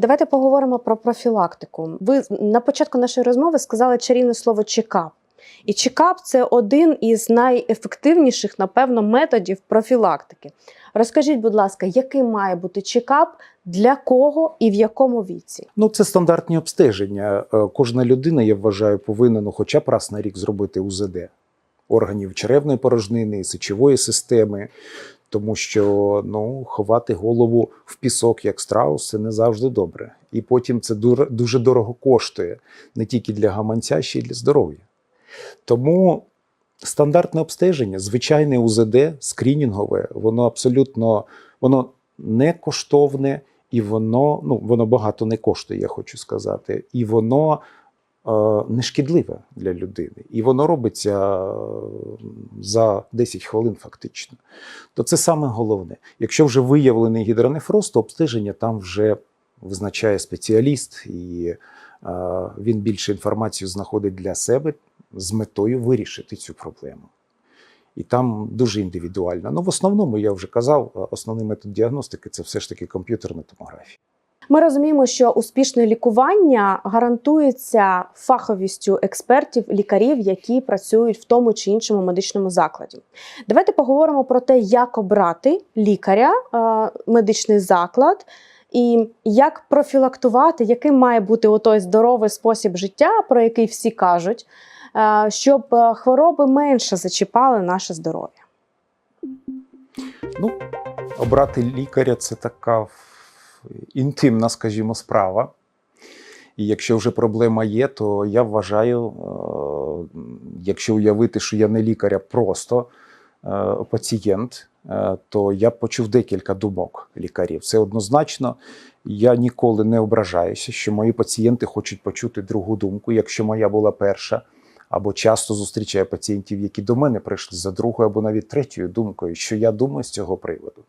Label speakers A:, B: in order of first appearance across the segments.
A: Давайте поговоримо про профілактику. Ви на початку нашої розмови сказали чарівне слово чекап. І чекап це один із найефективніших, напевно, методів профілактики. Розкажіть, будь ласка, який має бути чекап, для кого і в якому віці?
B: Ну, це стандартні обстеження. Е, Кожна людина, я вважаю, повинна ну, хоча б раз на рік зробити УЗД органів черевної порожнини, сечової системи. Тому що ну, ховати голову в пісок як страус це не завжди добре. І потім це дуже дорого коштує не тільки для гаманця, ще й для здоров'я. Тому стандартне обстеження, звичайне УЗД, скринінгове, воно абсолютно воно не коштовне і воно, ну, воно багато не коштує, я хочу сказати. І воно е, не шкідливе для людини. І воно робиться е, за 10 хвилин, фактично. То це саме головне. Якщо вже виявлений гідронефроз, то обстеження там вже визначає спеціаліст, і е, він більше інформацію знаходить для себе з метою вирішити цю проблему. І там дуже індивідуально. Ну, в основному, я вже казав, основний метод діагностики це все ж таки комп'ютерна томографія.
A: Ми розуміємо, що успішне лікування гарантується фаховістю експертів, лікарів, які працюють в тому чи іншому медичному закладі. Давайте поговоримо про те, як обрати лікаря, е, медичний заклад. І як профілактувати, яким має бути той здоровий спосіб життя, про який всі кажуть, е, щоб е, хвороби менше зачіпали наше здоров'я.
B: Ну, обрати лікаря це така інтимна, скажімо, справа. І якщо вже проблема є, то я вважаю, е, якщо уявити, що я не лікар, а просто е, пацієнт, е, то я почув декілька думок лікарів. Це однозначно. Я ніколи не ображаюся, що мої пацієнти хочуть почути другу думку, якщо моя була перша. Або часто зустрічаю пацієнтів, які до мене прийшли за другою або навіть третьою думкою, що я думаю з цього приводу.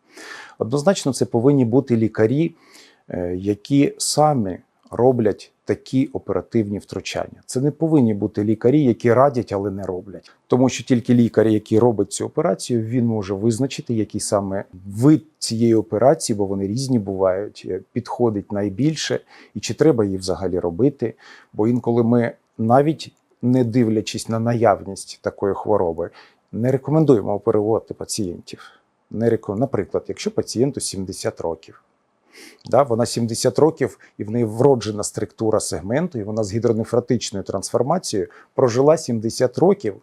B: Однозначно, це повинні бути лікарі, е, які самі роблять такі оперативні втручання. Це не повинні бути лікарі, які радять, але не роблять. Тому що тільки лікар, який робить цю операцію, він може визначити, який саме вид цієї операції, бо вони різні бувають, е, підходить найбільше, і чи треба її взагалі робити. Бо інколи ми навіть не дивлячись на наявність такої хвороби, не рекомендуємо оперувати пацієнтів. Наприклад, якщо пацієнту 70 років, да, вона 70 років і в неї вроджена структура сегменту, і вона з гідронефротичною трансформацією прожила 70 років.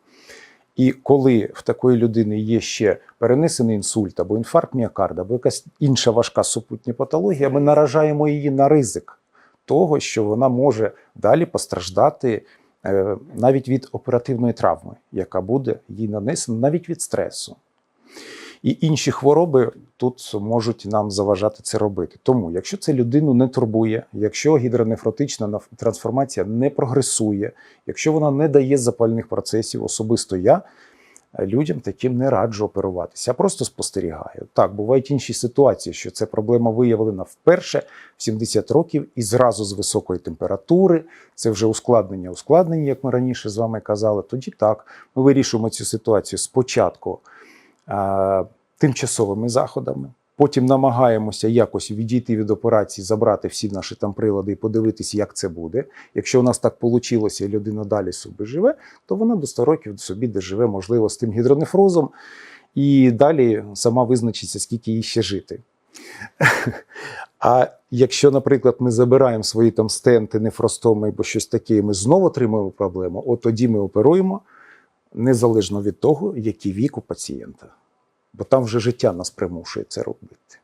B: І коли в такої людини є ще перенесений інсульт або інфаркт міокарда, або якась інша важка супутня патологія, ми наражаємо її на ризик того, що вона може далі постраждати навіть від оперативної травми, яка буде їй нанесена, навіть від стресу. І інші хвороби тут можуть нам заважати це робити. Тому, якщо це людину не турбує, якщо гідронефротична трансформація не прогресує, якщо вона не дає запальних процесів, особисто я е, людям таким не раджу оперуватися, Я просто спостерігаю. Так, бувають інші ситуації, що ця проблема виявлена вперше в 70 років і зразу з високої температури. Це вже ускладнення ускладнення, як ми раніше з вами казали. Тоді так, ми вирішуємо цю ситуацію спочатку тимчасовими заходами. Потім намагаємося якось відійти від операції, забрати всі наші там прилади і подивитися, як це буде. Якщо у нас так вийшло, і людина далі собі живе, то вона до 100 років собі доживе, можливо, з тим гідронефрозом, і далі сама визначиться, скільки їй ще жити. А якщо, наприклад, ми забираємо свої там стенти, нефростоми або щось таке, і ми знову отримуємо проблему, от тоді ми оперуємо незалежно від того, який вік у пацієнта. Бо там вже життя нас примушує це робити.